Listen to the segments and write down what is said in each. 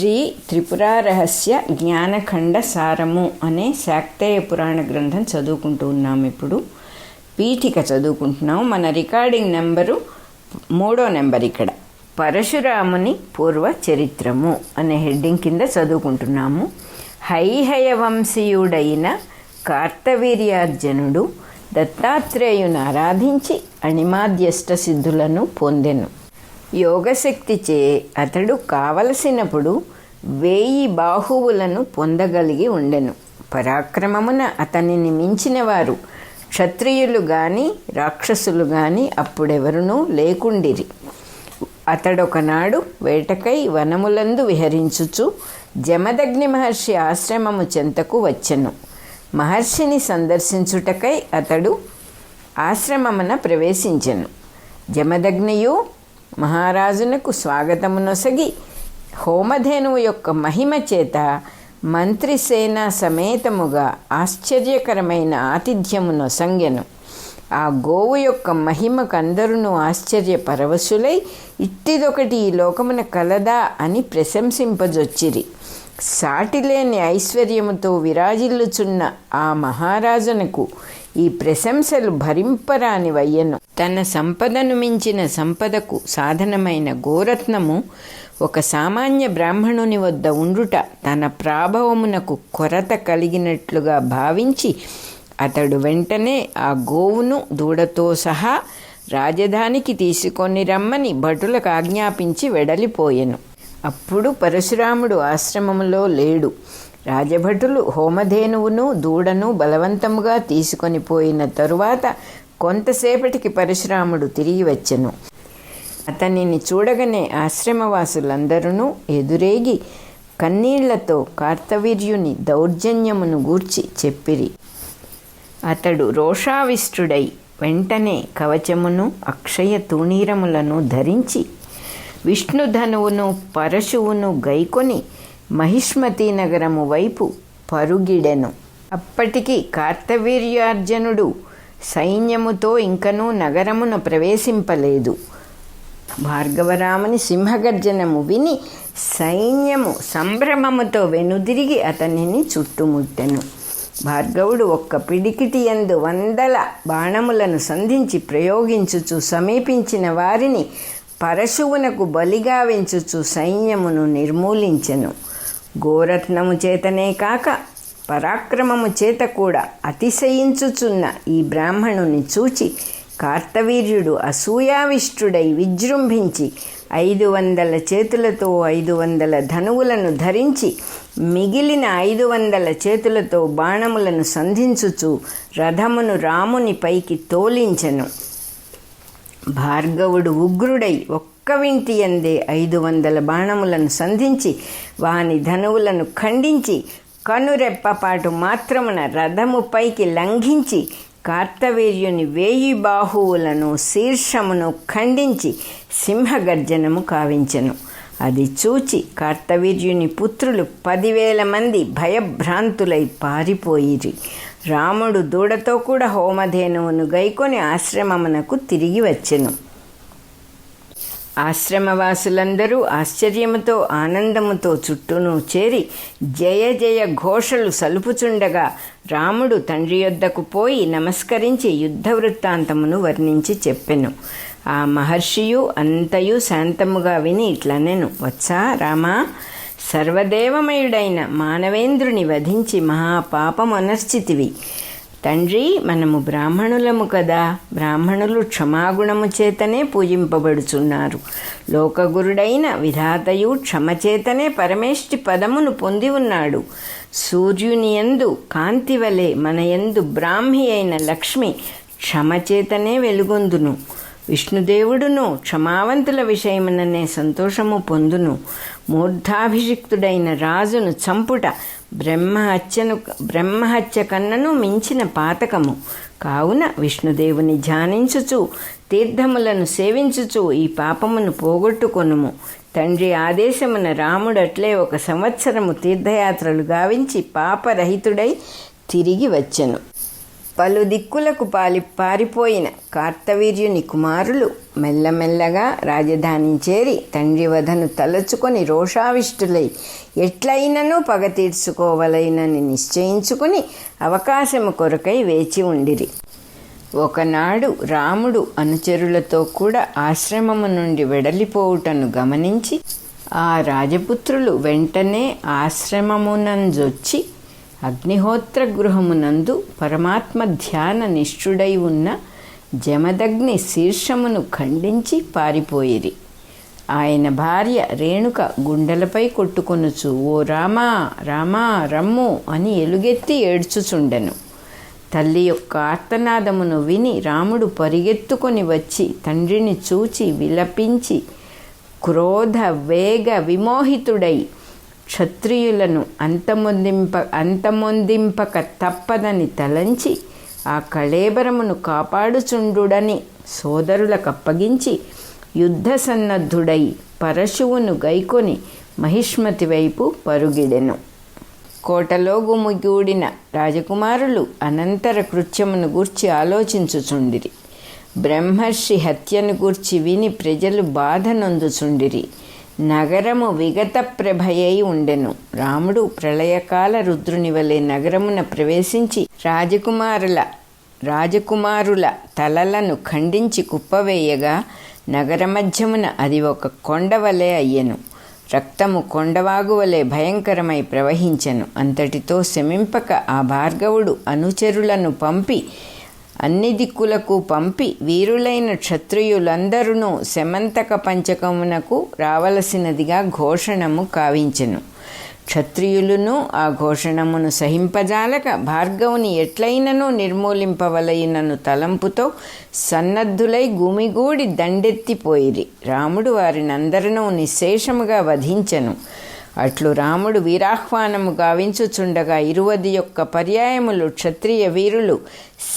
శ్రీ త్రిపురారహస్య జ్ఞానఖండ సారము అనే శాక్తేయ పురాణ గ్రంథం చదువుకుంటూ ఉన్నాం ఇప్పుడు. పీఠిక చదువుకుంటున్నాం. మన రికార్డింగ్ నెంబరు మూడో నెంబర్ ఇక్కడ. పరశురాముని పూర్వ చరిత్రము అనే హెడ్డింగ్ కింద చదువుకుంటున్నాము. హైహయ వంశీయుడైన కార్తవీర్యార్జునుడు దత్తాత్రేయుని ఆరాధించి అణిమాద్యష్ట సిద్ధులను పొందెను. యోగశక్తిచే అతడు కావలసినప్పుడు వేయి బాహువులను పొందగలిగి ఉండెను. పరాక్రమమున అతనిని మించిన వారు క్షత్రియులు గాని రాక్షసులు గాని అప్పుడెవరునూ లేకుండిరి. అతడొకనాడు వేటకై వనములందు విహరించుచు జమదగ్ని మహర్షి ఆశ్రమము చెంతకు వచ్చెను. మహర్షిని సందర్శించుటకై అతడు ఆశ్రమమున ప్రవేశించెను. జమదగ్నియు మహారాజునకు స్వాగతమునొసగి హోమధేనువు యొక్క మహిమ చేత మంత్రి సేనా సమేతముగా ఆశ్చర్యకరమైన ఆతిథ్యమునొసంగెను ఆ గోవు యొక్క మహిమకందరును ఆశ్చర్య పరవశులై ఇట్టిదొకటి ఈ లోకమున కలదా అని ప్రశంసింపజొచ్చిరి. సాటిలేని ఐశ్వర్యముతో విరాజిల్లుచున్న ఆ మహారాజునకు ఈ ప్రశంసలు భరింపరాని వయ్యను తన సంపదను మించిన సంపదకు సాధనమైన గోరత్నము ఒక సామాన్య బ్రాహ్మణుని వద్ద ఉండుట తన ప్రాభవమునకు కొరత కలిగినట్లుగా భావించి అతడు వెంటనే ఆ గోవును దూడతో సహా రాజధానికి తీసుకొని రమ్మని భటులకు ఆజ్ఞాపించి వెడలిపోయెను. అప్పుడు పరశురాముడు ఆశ్రమములో లేడు. రాజభటులు హోమధేనువును దూడను బలవంతముగా తీసుకొని పోయిన తరువాత కొంతసేపటికి పరశురాముడు తిరిగి వచ్చెను. అతనిని చూడగానే ఆశ్రమవాసులందరూ ఎదురేగి కన్నీళ్ళతో కార్తవీర్యుని దౌర్జన్యమును గూర్చి చెప్పిరి. అతడు రోషావిష్టుడై వెంటనే కవచమును అక్షయ తూణీరములను ధరించి విష్ణుధనువును పరశువును గైకొని మహిష్మతి నగరము వైపు పరుగిడెను. అప్పటికి కార్తవీర్యార్జునుడు సైన్యముతో ఇంకనూ నగరమును ప్రవేశింపలేదు. భార్గవరాముని సింహగర్జనము విని సైన్యము సంభ్రమముతో వెనుదిరిగి అతనిని చుట్టుముట్టెను. భార్గవుడు ఒక్క పిడికిటి ఎందు వందల బాణములను సంధించి ప్రయోగించుచు సమీపించిన వారిని పరశువునకు బలిగా వెంచుచు సైన్యమును నిర్మూలించెను. గోరత్నము చేతనే కాక పరాక్రమము చేత కూడా అతిశయించుచున్న ఈ బ్రాహ్మణుని చూచి కార్తవీర్యుడు అసూయావిష్టుడై విజృంభించి ఐదు వందల చేతులతో ఐదు వందల ధనువులను ధరించి మిగిలిన ఐదు వందల చేతులతో బాణములను సంధించుచు రథమును రాముని పైకి తోలించెను. భార్గవుడు ఉగ్రుడై ఒక్క వింటి అందే ఐదు వందల బాణములను సంధించి వాని ధనువులను ఖండించి కనురెప్పపాటు మాత్రమున రథముపైకి లంఘించి కార్తవీర్యుని వేయి బాహువులను శీర్షమును ఖండించి సింహగర్జనము కావించెను. అది చూచి కార్తవీర్యుని పుత్రులు పదివేల మంది భయభ్రాంతులై పారిపోయిరి. రాముడు దూడతో కూడా హోమధేనువును గైకొని ఆశ్రమమునకు తిరిగి వచ్చెను. ఆశ్రమవాసులందరూ ఆశ్చర్యముతో ఆనందముతో చుట్టూను చేరి జయ జయ ఘోషలు సలుపుచుండగా రాముడు తండ్రి యొద్దకు పోయి నమస్కరించి యుద్ధ వృత్తాంతమును వర్ణించి చెప్పెను. ఆ మహర్షియు అంతయు శాంతముగా విని ఇట్లనెను. వచ్చా రామా! సర్వదేవమయుడైన మానవేంద్రుని వధించి మహాపాపమనర్చితివి తండ్రి మనము బ్రాహ్మణులము కదా. బ్రాహ్మణులు క్షమాగుణము చేతనే పూజింపబడుచున్నారు. లోకగురుడైన విధాతయు క్షమచేతనే పరమేష్టి పదమును పొంది ఉన్నాడు. సూర్యుని యందు కాంతివలె మన యందు బ్రాహ్మి అయిన లక్ష్మి క్షమచేతనే వెలుగొందును. విష్ణుదేవుడును క్షమావంతుల విషయముననే సంతోషము పొందును. మూర్ధాభిషిక్తుడైన రాజును చంపుట బ్రహ్మహత్యను బ్రహ్మహత్య కన్నను మించిన పాతకము. కావున విష్ణుదేవుని ధ్యానించుచు తీర్థములను సేవించుచు ఈ పాపమును పోగొట్టుకొనుము. తండ్రి ఆదేశమున రాముడట్లే ఒక సంవత్సరము తీర్థయాత్రలు గావించి పాపరహితుడై తిరిగి వచ్చెను. పలు దిక్కులకు పాలి పారిపోయిన కార్తవీర్యుని కుమారులు మెల్లమెల్లగా రాజధాని చేరి తండ్రి వధను తలచుకొని రోషావిష్టులై ఎట్లయినను పగ తీర్చుకోవలైనని నిశ్చయించుకుని అవకాశము కొరకై వేచి ఉండిరి. ఒకనాడు రాముడు అనుచరులతో కూడా ఆశ్రమము నుండి వెడలిపోవుటను గమనించి ఆ రాజపుత్రులు వెంటనే ఆశ్రమమునంజొచ్చి అగ్నిహోత్ర గృహమునందు పరమాత్మ ధ్యాన నిష్ఠుడై ఉన్న జమదగ్ని శీర్షమును ఖండించి పారిపోయిరి. ఆయన భార్య రేణుక గుండెలపై కొట్టుకొనుచు ఓ రామా రామా రమ్ము అని ఎలుగెత్తి ఏడ్చుచుండెను. తల్లి యొక్క ఆర్తనాదమును విని రాముడు పరిగెత్తుకొని వచ్చి తండ్రిని చూచి విలపించి క్రోధ వేగ విమోహితుడై క్షత్రియులను అంతమొందింప అంతమొందింపక తప్పదని తలంచి ఆ కళేబరమును కాపాడుచుండుడని సోదరులకప్పగించి యుద్ధ సన్నద్ధుడై పరశువును గైకొని మహిష్మతి వైపు పరుగిడెను. కోటలో గుమిగూడిన రాజకుమారులు అనంతర కృత్యమును గూర్చి ఆలోచించుచుండిరి. బ్రహ్మర్షి హత్యను గూర్చి విని ప్రజలు బాధ నొందుచుండిరి. నగరము విగత ప్రభయై ఉండెను. రాముడు ప్రళయకాల రుద్రుని వలె నగరమున ప్రవేశించి రాజకుమారుల రాజకుమారుల తలలను ఖండించి కుప్పవేయగా నగర మధ్యమున అది ఒక కొండ వలె అయ్యెను. రక్తము కొండవాగు వలె భయంకరమై ప్రవహించెను. అంతటితో శమింపక ఆ భార్గవుడు అనుచరులను పంపి అన్ని దిక్కులకు పంపి వీరులైన క్షత్రియులందరూ శమంతక పంచకమునకు రావలసినదిగా ఘోషణము కావించెను. క్షత్రియులను ఆ ఘోషణమును సహింపజాలక భార్గవుని ఎట్లయినను నిర్మూలింపవలయినను తలంపుతో సన్నద్ధులై గుమిగూడి దండెత్తిపోయిరి. రాముడు వారినందరినూ నిశ్శేషముగా వధించెను. అట్లు రాముడు వీరాహ్వానము గావించుచుండగా ఇరువది యొక్క పర్యాయములు క్షత్రియ వీరులు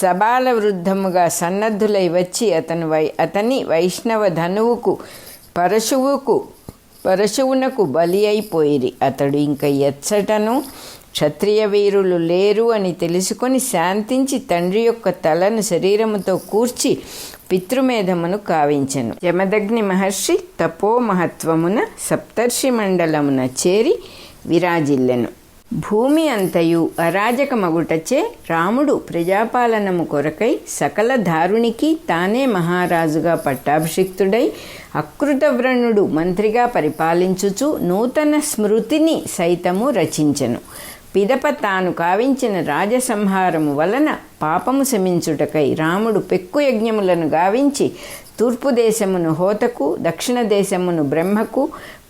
సబాల వృద్ధముగా సన్నద్ధులై వచ్చి అతను వై అతని వైష్ణవ ధనువుకు పరశువుకు పరశువునకు బలి అయిపోయిరి. అతడు ఇంక ఎచ్చటను క్షత్రియ వీరులు లేరు అని తెలుసుకొని శాంతించి తండ్రి యొక్క తలను శరీరముతో కూర్చి పితృమేధమును కావించెను. యమదగ్ని మహర్షి తపో మహత్వమున సప్తర్షి మండలమున చేరి విరాజిల్లెను. భూమి అంతయు అరాజకమగుటచే రాముడు ప్రజాపాలనము కొరకై సకల దారునికి తానే మహారాజుగా పట్టాభిషిక్తుడై అకృతవ్రణుడు మంత్రిగా పరిపాలించుచు నూతన స్మృతిని సైతము రచించెను. పిదప తాను కావించిన రాజసంహారము వలన పాపము శమించుటకై రాముడు పెక్కు యజ్ఞములను గావించి తూర్పు దేశమును హోతకు దక్షిణ దేశమును బ్రహ్మకు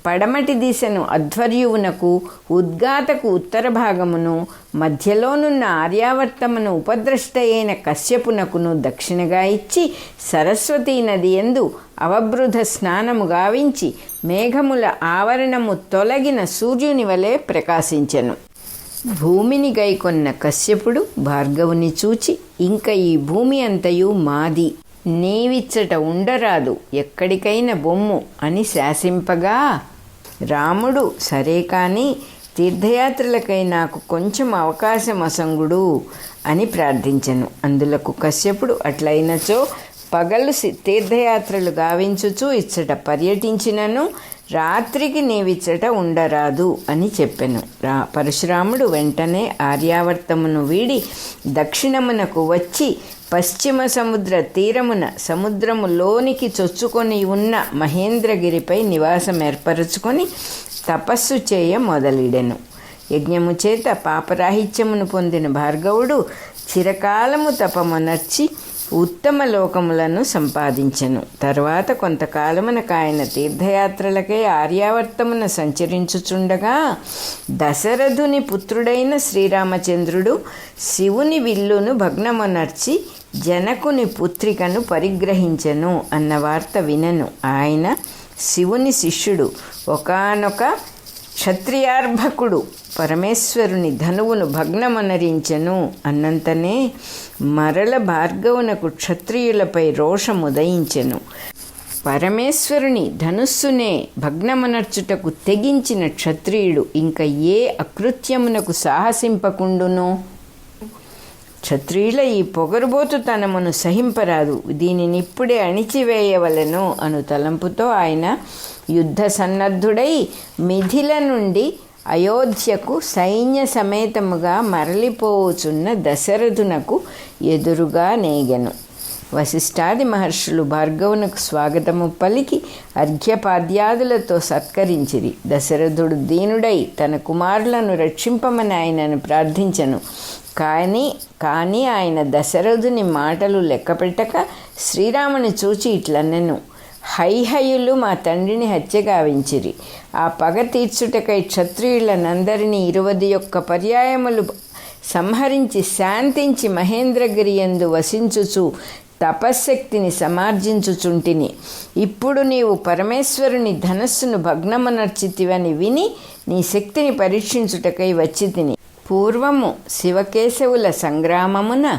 పడమటి దిశను అధ్వర్యువునకు ఉద్గాతకు ఉత్తర భాగమును మధ్యలోనున్న ఆర్యావర్తమును ఉపద్రష్ట అయిన కశ్యపునకును దక్షిణగా ఇచ్చి సరస్వతీ నది ఎందు అవబృధ స్నానము గావించి మేఘముల ఆవరణము తొలగిన సూర్యుని వలె ప్రకాశించెను. భూమిని గైకొన్న కశ్యపుడు భార్గవుని చూచి ఇంక ఈ భూమి అంతయు మాది. నీవిచ్చట ఉండరాదు. ఎక్కడికైనా బొమ్ము అని శాసింపగా రాముడు సరే కానీ తీర్థయాత్రలకై నాకు కొంచెం అవకాశం అసంగుడు అని ప్రార్థించను. అందులకు కశ్యపుడు అట్లయినచో పగలు సి- తీర్థయాత్రలు గావించుచు ఇచ్చట పర్యటించినను. రాత్రికి నీవిచ్చట ఉండరాదు అని చెప్పెను. రా పరశురాముడు వెంటనే ఆర్యావర్తమును వీడి దక్షిణమునకు వచ్చి పశ్చిమ సముద్ర తీరమున సముద్రములోనికి చొచ్చుకొని ఉన్న మహేంద్రగిరిపై నివాసం ఏర్పరచుకొని తపస్సు చేయ మొదలిడెను. యజ్ఞము చేత పాపరాహిత్యమును పొందిన భార్గవుడు చిరకాలము తపమునర్చి ఉత్తమ లోకములను సంపాదించెను. తర్వాత కొంతకాలమునకు ఆయన తీర్థయాత్రలకై ఆర్యావర్తమున సంచరించుచుండగా దశరథుని పుత్రుడైన శ్రీరామచంద్రుడు శివుని విల్లును భగ్నమునర్చి జనకుని పుత్రికను పరిగ్రహించెను అన్న వార్త వినను. ఆయన శివుని శిష్యుడు. ఒకానొక క్షత్రియార్భకుడు పరమేశ్వరుని ధనువును భగ్నమనరించెను అన్నంతనే మరల భార్గవునకు క్షత్రియులపై రోషముదయించెను. పరమేశ్వరుని ధనుస్సునే భగ్నమనర్చుటకు తెగించిన క్షత్రియుడు ఇంక ఏ అకృత్యమునకు సాహసింపకుండునో? క్షత్రియుల ఈ పొగరుబోతుతనమును సహింపరాదు. దీనిని ఇప్పుడే అణిచివేయవలను అను తలంపుతో ఆయన యుద్ధ సన్నద్ధుడై మిథిల నుండి అయోధ్యకు సైన్య సమేతముగా మరలిపోవచున్న దశరథునకు ఎదురుగా నేగెను. వశిష్ఠాది మహర్షులు భార్గవునకు స్వాగతము పలికి అర్ఘ్యపాద్యాదులతో సత్కరించిరి. దశరథుడు దీనుడై తన కుమారులను రక్షింపమని ఆయనను ప్రార్థించను. కానీ కానీ ఆయన దశరథుని మాటలు లెక్కపెట్టక శ్రీరాముని చూచి ఇట్లనెను. హైహయులు మా తండ్రిని హత్య గావించిరి. ఆ పగ తీర్చుటకై క్షత్రియులనందరినీ ఇరువది యొక్క పర్యాయములు సంహరించి శాంతించి మహేంద్రగిరి ఎందు వసించుచు తపశ్శక్తిని సమార్జించుచుంటిని. ఇప్పుడు నీవు పరమేశ్వరుని ధనస్సును భగ్నమనర్చితివని విని నీ శక్తిని పరీక్షించుటకై వచ్చి తిని పూర్వము శివకేశవుల సంగ్రామమున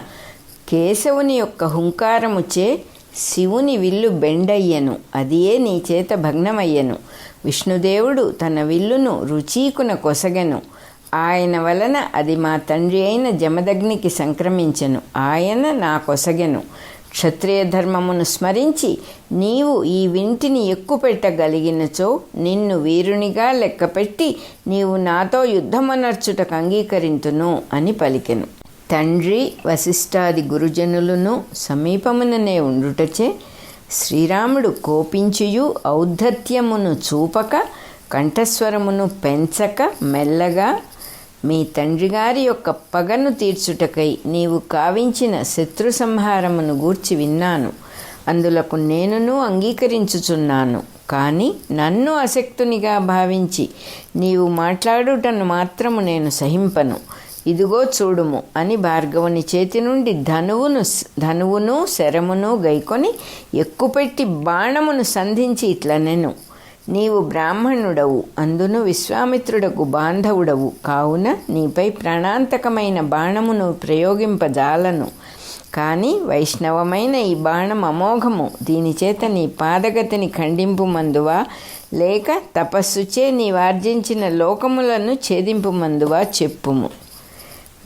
కేశవుని యొక్క హుంకారముచే శివుని విల్లు బెండయ్యను. అదియే నీ చేత భగ్నమయ్యను. విష్ణుదేవుడు తన విల్లును రుచీకున కొసగెను. ఆయన వలన అది మా తండ్రి అయిన జమదగ్నికి సంక్రమించెను. ఆయన నా కొసగెను. క్షత్రియ ధర్మమును స్మరించి నీవు ఈ వింటిని ఎక్కుపెట్టగలిగినచో నిన్ను వీరునిగా లెక్కపెట్టి నీవు నాతో యుద్ధమనర్చుటకు అంగీకరింతును అని పలికెను. తండ్రి వశిష్ఠాది గురుజనులను సమీపముననే ఉండుటచే శ్రీరాముడు కోపించియు ఔద్ధత్యమును చూపక కంఠస్వరమును పెంచక మెల్లగా మీ తండ్రిగారి యొక్క పగను తీర్చుటకై నీవు కావించిన శత్రు సంహారమును గూర్చి విన్నాను. అందులకు నేనును అంగీకరించుచున్నాను. కానీ నన్ను అశక్తునిగా భావించి నీవు మాట్లాడుటను మాత్రము నేను సహింపను. ఇదిగో చూడుము అని భార్గవుని చేతి నుండి ధనువును ధనువును శరమును గైకొని ఎక్కుపెట్టి బాణమును సంధించి ఇట్లనెను. నీవు బ్రాహ్మణుడవు అందును విశ్వామిత్రుడకు బాంధవుడవు. కావున నీపై ప్రాణాంతకమైన బాణమును ప్రయోగింపజాలను. కానీ వైష్ణవమైన ఈ బాణం అమోఘము. దీనిచేత నీ పాదగతిని ఖండింపు మందువా లేక తపస్సుచే నీవార్జించిన లోకములను ఛేదింపు మందువా చెప్పుము.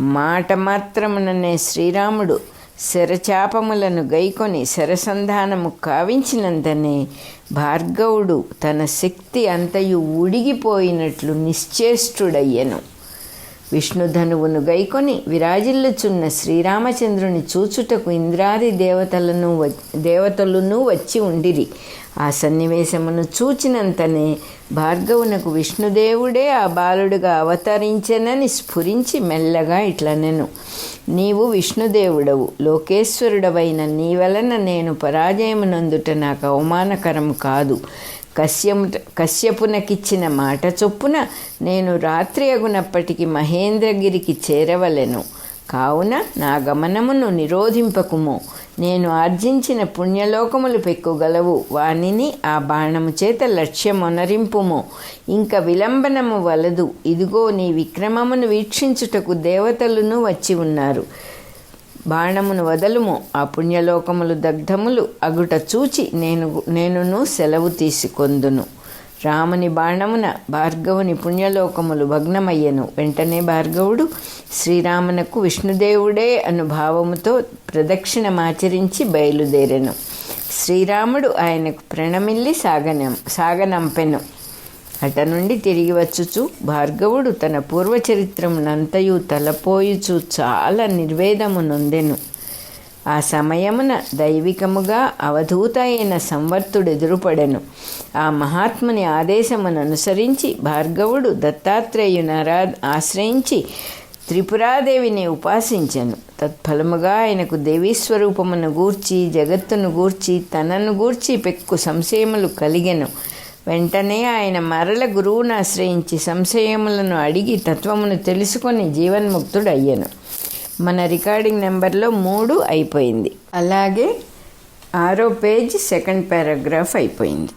మాట మాత్రముననే శ్రీరాముడు శరచాపములను గైకొని శరసంధానము కావించినంతనే భార్గవుడు తన శక్తి అంతయు ఉడిగిపోయినట్లు నిశ్చేష్టుడయ్యను. విష్ణుధనువును గైకొని విరాజిల్లుచున్న శ్రీరామచంద్రుని చూచుటకు ఇంద్రాది దేవతలను దేవతలను వచ్చి ఉండిరి. ఆ సన్నివేశమును చూచినంతనే భార్గవునకు విష్ణుదేవుడే ఆ బాలుడుగా అవతరించెనని స్ఫురించి మెల్లగా ఇట్లనెను నీవు విష్ణుదేవుడవు లోకేశ్వరుడవైన నీ వలన నేను పరాజయమునందుట నాకు అవమానకరం కాదు. కశ్యము కశ్యపునకిచ్చిన మాట చొప్పున నేను రాత్రి అగునప్పటికీ మహేంద్రగిరికి చేరవలెను. కావున నా గమనమును నిరోధింపకుము. నేను ఆర్జించిన పుణ్యలోకములు పెక్కుగలవు. వానిని ఆ బాణము చేత లక్ష్యమొనరింపుము. ఇంక విలంబనము వలదు. ఇదిగో నీ విక్రమమును వీక్షించుటకు దేవతలను వచ్చి ఉన్నారు. బాణమును వదలుము ఆ పుణ్యలోకములు దగ్ధములు అగుట చూచి నేను నేనును సెలవు తీసుకొందును. రాముని బాణమున భార్గవుని పుణ్యలోకములు భగ్నమయ్యను. వెంటనే భార్గవుడు శ్రీరామునకు విష్ణుదేవుడే అను భావముతో ప్రదక్షిణమాచరించి బయలుదేరెను. శ్రీరాముడు ఆయనకు ప్రణమిల్లి సాగనం సాగనంపెను. అట నుండి తిరిగి వచ్చుచు భార్గవుడు తన పూర్వచరిత్రమునంతయు తలపోయుచు చాలా నిర్వేదము నొందెను. ఆ సమయమున దైవికముగా అవధూత అయిన సంవర్తుడు ఎదురుపడెను ఆ మహాత్ముని ఆదేశమును అనుసరించి భార్గవుడు దత్తాత్రేయునరా ఆశ్రయించి త్రిపురాదేవిని ఉపాసించెను. తత్ఫలముగా ఆయనకు దేవీస్వరూపమును గూర్చి జగత్తును గూర్చి తనను గూర్చి పెక్కు సంశయములు కలిగెను. వెంటనే ఆయన మరల గురువును ఆశ్రయించి సంశయములను అడిగి తత్వమును తెలుసుకొని జీవన్ముక్తుడు అయ్యాను మన రికార్డింగ్ నెంబర్లో మూడు అయిపోయింది. అలాగే ఆరో పేజ్ సెకండ్ పారాగ్రాఫ్ అయిపోయింది.